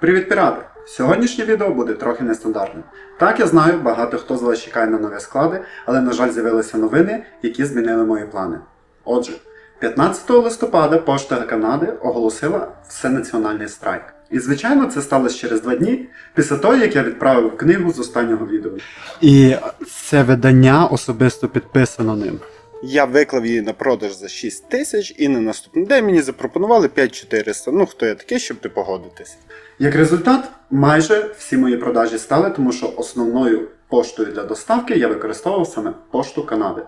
Привіт, пірати! Сьогоднішнє відео буде трохи нестандартним. Так, я знаю, багато хто з вас чекає на нові склади, але, на жаль, з'явилися новини, які змінили мої плани. Отже, 15 листопада Пошта Канади оголосила всенаціональний страйк. І, звичайно, це сталося через два дні після того, як я відправив книгу з останнього відео. І це видання особисто підписано ним. Я виклав її на продаж за 6 тисяч і на наступний день мені запропонували 5400. Ну хто я такий, щоб ти погодитись? Як результат, майже всі мої продажі стали, тому що основною поштою для доставки я використовував саме пошту Канади.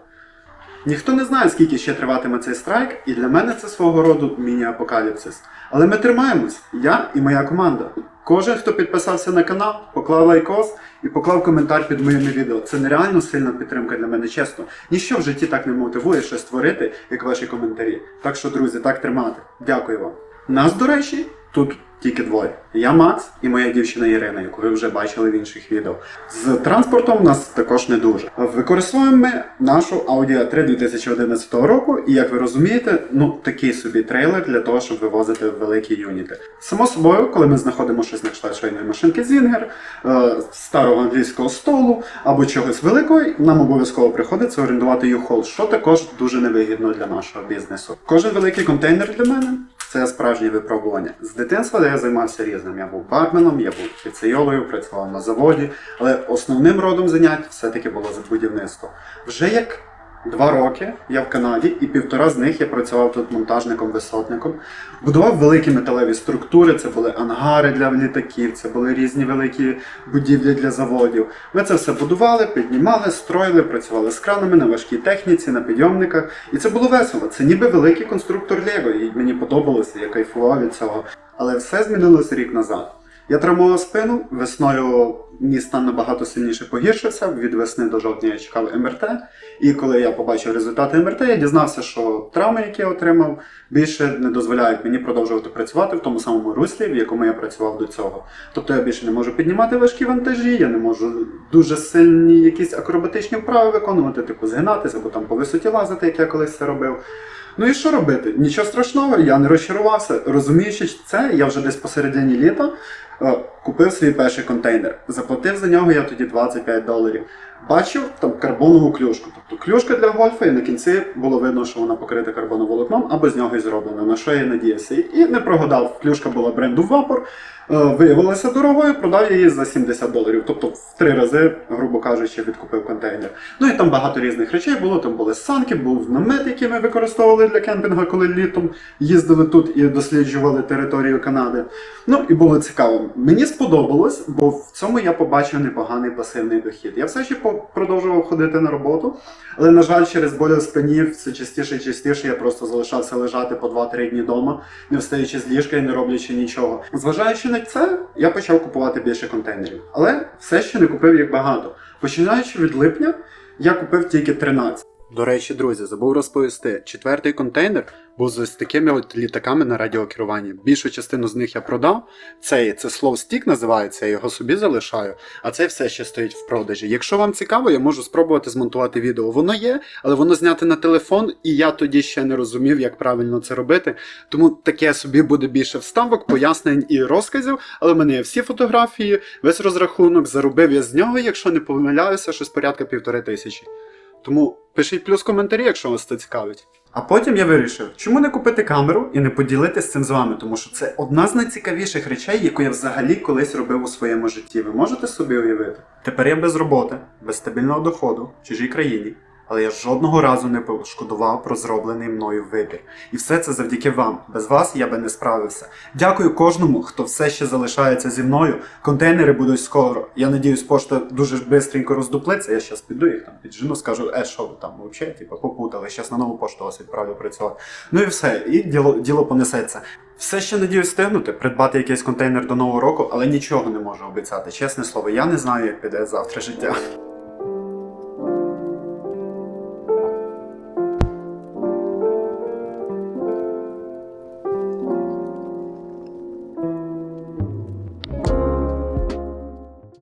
Ніхто не знає, скільки ще триватиме цей страйк, і для мене це свого роду міні-апокаліпсис. Але ми тримаємось, я і моя команда. Кожен, хто підписався на канал, поклав лайкос і поклав коментар під моїми відео. Це нереально сильна підтримка для мене, чесно. Ніщо в житті так не мотивує щось створити, як ваші коментарі. Так що, друзі, так тримати. Дякую вам. Нас, до речі, тут тільки двоє. Я Макс і моя дівчина Ірина, яку ви вже бачили в інших відео. З транспортом у нас також не дуже. Використовуємо ми нашу Audi A3 2011 року, і як ви розумієте, ну такий собі трейлер для того, щоб вивозити великі юніти. Само собою, коли ми знаходимо щось на кшталт швейної машинки Зінгер, е, старого англійського столу або чогось великого, нам обов'язково приходиться орендувати U-Haul, що також дуже невигідно для нашого бізнесу. Кожен великий контейнер для мене це справжнє випробування. З дитинства я займався різним. Я був барменом, я був піцейолою, працював на заводі, але основним родом занять все-таки було будівництво. Вже як два роки я в Канаді, і півтора з них я працював тут монтажником-висотником. Будував великі металеві структури, це були ангари для літаків, це були різні великі будівлі для заводів. Ми це все будували, піднімали, строїли, працювали з кранами на важкій техніці, на підйомниках. І це було весело. Це ніби великий конструктор Лего, і мені подобалося, я кайфував від цього. Але все змінилось рік назад. Я травмував спину, весною мій стан набагато сильніше погіршився. Від весни до жовтня я чекав МРТ. І коли я побачив результати МРТ, я дізнався, що травми, які я отримав, більше не дозволяють мені продовжувати працювати в тому самому руслі, в якому я працював до цього. Тобто я більше не можу піднімати важкі вантажі, я не можу дуже сильні якісь акробатичні вправи виконувати, типу згинатися або там по висоті лазити, як я колись це робив. Ну і що робити? Нічого страшного, я не розчарувався. Розуміючи це, я вже десь посередині літа е, купив свій перший контейнер. Заплатив за нього я тоді 25 доларів. Бачив там карбонову клюшку. Тобто клюшка для гольфа, і на кінці було видно, що вона покрита карбоноволокном або з нього і зроблена, на що я надіявся. І не прогадав. Клюшка була бренду Vapor. Е, Виявилася дорогою, продав її за 70 доларів. Тобто в три рази, грубо кажучи, відкупив контейнер. Ну і там багато різних речей було. Там були санки, був намет, який ми використовували для кемпінгу, коли літом їздили тут і досліджували територію Канади. Ну і було цікаво. Мені сподобалось, бо в цьому я побачив непоганий пасивний дохід. Я все ще продовжував ходити на роботу, але, на жаль, через болі в спині все частіше і частіше я просто залишався лежати по 2-3 дні вдома, не встаючи з ліжка і не роблячи нічого. Зважаючи на це, я почав купувати більше контейнерів. Але все ще не купив їх багато. Починаючи від липня, я купив тільки 13. До речі, друзі, забув розповісти. Четвертий контейнер був з ось такими от літаками на радіокеруванні. Більшу частину з них я продав. Цей це Slow Stick називається, я його собі залишаю, а цей все ще стоїть в продажі. Якщо вам цікаво, я можу спробувати змонтувати відео. Воно є, але воно зняте на телефон, і я тоді ще не розумів, як правильно це робити. Тому таке собі буде більше вставок, пояснень і розказів. Але в мене є всі фотографії, весь розрахунок, заробив я з нього, якщо не помиляюся, щось порядка півтори тисячі. Тому пишіть плюс коментарі, якщо вас це цікавить. А потім я вирішив, чому не купити камеру і не поділитися цим з вами, тому що це одна з найцікавіших речей, яку я взагалі колись робив у своєму житті. Ви можете собі уявити? Тепер я без роботи, без стабільного доходу в чужій країні. Але я жодного разу не пошкодував про зроблений мною вибір. І все це завдяки вам. Без вас я би не справився. Дякую кожному, хто все ще залишається зі мною. Контейнери будуть скоро. Я надіюсь, пошта дуже швидко роздуплиться. Я зараз піду їх там піджену, скажу, е, що ви там взагалі, типу, попутали. Щас на нову пошту вас відправлю працювати. Ну і все, і діло, діло понесеться. Все ще надіюсь встигнути, придбати якийсь контейнер до нового року, але нічого не можу обіцяти. Чесне слово, я не знаю, як піде завтра життя.